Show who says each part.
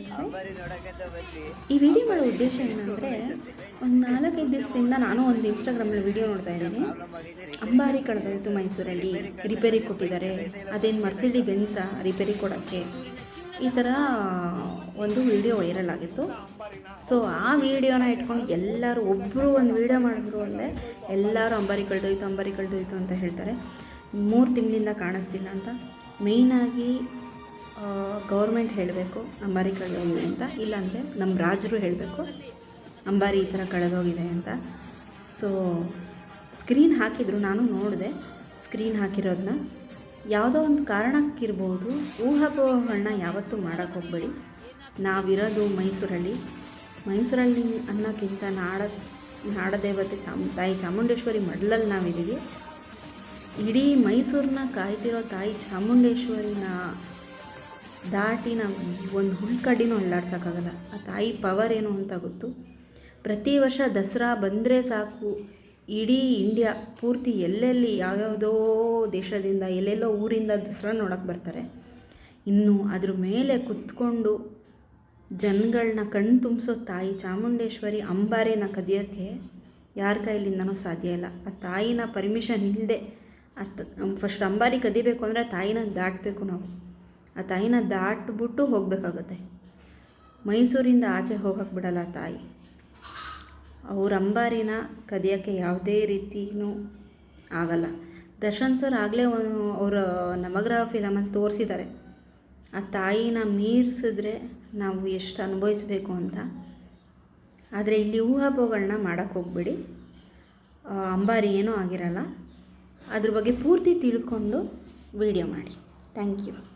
Speaker 1: ಇದೆ ಈ ವಿಡಿಯೋ ಮಾಡೋ ಉದ್ದೇಶ ಏನಂದರೆ ಒಂದು ನಾಲ್ಕೈದು ದಿವಸದಿಂದ ನಾನು ಒಂದು ಇನ್ಸ್ಟಾಗ್ರಾಮಲ್ಲಿ ವಿಡಿಯೋ ನೋಡ್ತಾ ಇದ್ದೀನಿ. ಅಂಬಾರಿ ಕಳೆದೋಯ್ತು ಮೈಸೂರಲ್ಲಿ. ರಿಪೇರಿ ಕೊಟ್ಟಿದ್ದಾರೆ. ಅದೇನು ಮರ್ಸಿಡಿ ಬೆನ್ಸ ರಿಪೇರಿ ಕೊಡೋಕ್ಕೆ. ಈ ಥರ ಒಂದು ವಿಡಿಯೋ ವೈರಲ್ ಆಗಿತ್ತು. ಸೊ ಆ ವಿಡಿಯೋನ ಇಟ್ಕೊಂಡು ಎಲ್ಲರೂ ಒಬ್ಬರು ಒಂದು ವಿಡಿಯೋ ಮಾಡಿದ್ರು ಅಂದರೆ ಎಲ್ಲರೂ ಅಂಬಾರಿ ಕಳೆದೋಯ್ತು ಅಂಬಾರಿ ಕಳೆದೋಯ್ತು ಅಂತ ಹೇಳ್ತಾರೆ. ಮೂರು ತಿಂಗಳಿಂದ ಕಾಣಿಸ್ತಿಲ್ಲ ಅಂತ. ಮೇಯ್ನಾಗಿ ಗೌರ್ಮೆಂಟ್ ಹೇಳಬೇಕು, ಅಂಬಾರಿ ಕಳೆದೋಗಿದೆ ಅಂತ. ಇಲ್ಲಾಂದರೆ ನಮ್ಮ ರಾಜರು ಹೇಳಬೇಕು, ಅಂಬಾರಿ ಈ ಥರ ಕಳೆದೋಗಿದೆ ಅಂತ. ಸೊ ಸ್ಕ್ರೀನ್ ಹಾಕಿದ್ರು, ನಾನು ನೋಡಿದೆ ಸ್ಕ್ರೀನ್ ಹಾಕಿರೋದನ್ನ ಯಾವುದೋ ಒಂದು ಕಾರಣಕ್ಕಿರ್ಬೋದು ಊಹಾಪೋಹಗಳನ್ನ ಯಾವತ್ತೂ ಮಾಡೋಕ್ಕೆ ಹೋಗಬೇಡಿ. ನಾವಿರೋದು ಮೈಸೂರಲ್ಲಿ. ಮೈಸೂರಲ್ಲಿ ಅನ್ನೋಕ್ಕಿಂತ ನಾಡ, ನಾಡದೇವತೆ ಚಾಮು, ತಾಯಿ ಚಾಮುಂಡೇಶ್ವರಿ ಮಡ್ಲಲ್ಲಿ ನಾವಿದ್ದೀವಿ. ಇಡೀ ಮೈಸೂರನ್ನ ಕಾಯ್ತಿರೋ ತಾಯಿ ಚಾಮುಂಡೇಶ್ವರಿನ ದಾಟಿ ನಾವು ಒಂದು ಹುಲ್ಕಡ್ಡಿನೂ ಅಲ್ಲಾಡ್ಸೋಕ್ಕಾಗಲ್ಲ. ಆ ತಾಯಿ ಪವರ್ ಏನು ಅಂತ ಗೊತ್ತು? ಪ್ರತಿ ವರ್ಷ ದಸರಾ ಬಂದರೆ ಸಾಕು. ಇಡೀ ಇಂಡಿಯಾ ಪೂರ್ತಿ ಎಲ್ಲೆಲ್ಲಿ ಯಾವ್ಯಾವುದೋ ದೇಶದಿಂದ, ಎಲ್ಲೆಲ್ಲೋ ಊರಿಂದ ದಸರಾ ನೋಡೋಕ್ಕೆ ಬರ್ತಾರೆ. ಇನ್ನು ಅದ್ರ ಮೇಲೆ ಕುತ್ಕೊಂಡು ಜನಗಳನ್ನ ಕಣ್ಣು ತುಂಬಿಸೋ ತಾಯಿ ಚಾಮುಂಡೇಶ್ವರಿ ಅಂಬಾರಿನ ಕದಿಯೋಕ್ಕೆ ಯಾರ ಕೈಲಿಂದನೂ ಸಾಧ್ಯ ಇಲ್ಲ. ಆ ತಾಯಿನ ಪರ್ಮಿಷನ್ ಇಲ್ಲದೆ ಆ ಫಸ್ಟ್ ಅಂಬಾರಿ ಕದಿಬೇಕು ಅಂದರೆ ತಾಯಿನ ದಾಟಬೇಕು ನಾವು. ಆ ತಾಯಿನ ದಾಟ್ಬಿಟ್ಟು ಹೋಗಬೇಕಾಗುತ್ತೆ. ಮೈಸೂರಿಂದ ಆಚೆ ಹೋಗಕ್ಕೆ ಬಿಡಲ್ಲ ತಾಯಿ. ಅವ್ರ ಅಂಬಾರಿನ ಕದಿಯೋಕ್ಕೆ ಯಾವುದೇ ರೀತಿಯೂ ಆಗಲ್ಲ. ದರ್ಶನ್ ಸರ್ ಆಗಲೇ ಅವರ ನವಗ್ರಹ ಫಿಲಮಲ್ಲಿ ತೋರಿಸಿದ್ದಾರೆ. ಆ ತಾಯಿನ ಮೀರಿಸಿದ್ರೆ ನಾವು ಎಷ್ಟು ಅನುಭವಿಸಬೇಕು ಅಂತ. ಆದರೆ ಇಲ್ಲಿ ಊಹಾಪೋಗಳನ್ನ ಮಾಡೋಕ್ಕೆ ಹೋಗ್ಬಿಡಿ. ಅಂಬಾರಿ ಏನೂ ಆಗಿರಲ್ಲ. ಅದ್ರ ಬಗ್ಗೆ ಪೂರ್ತಿ ತಿಳ್ಕೊಂಡು ವಿಡಿಯೋ ಮಾಡಿ. Thank you.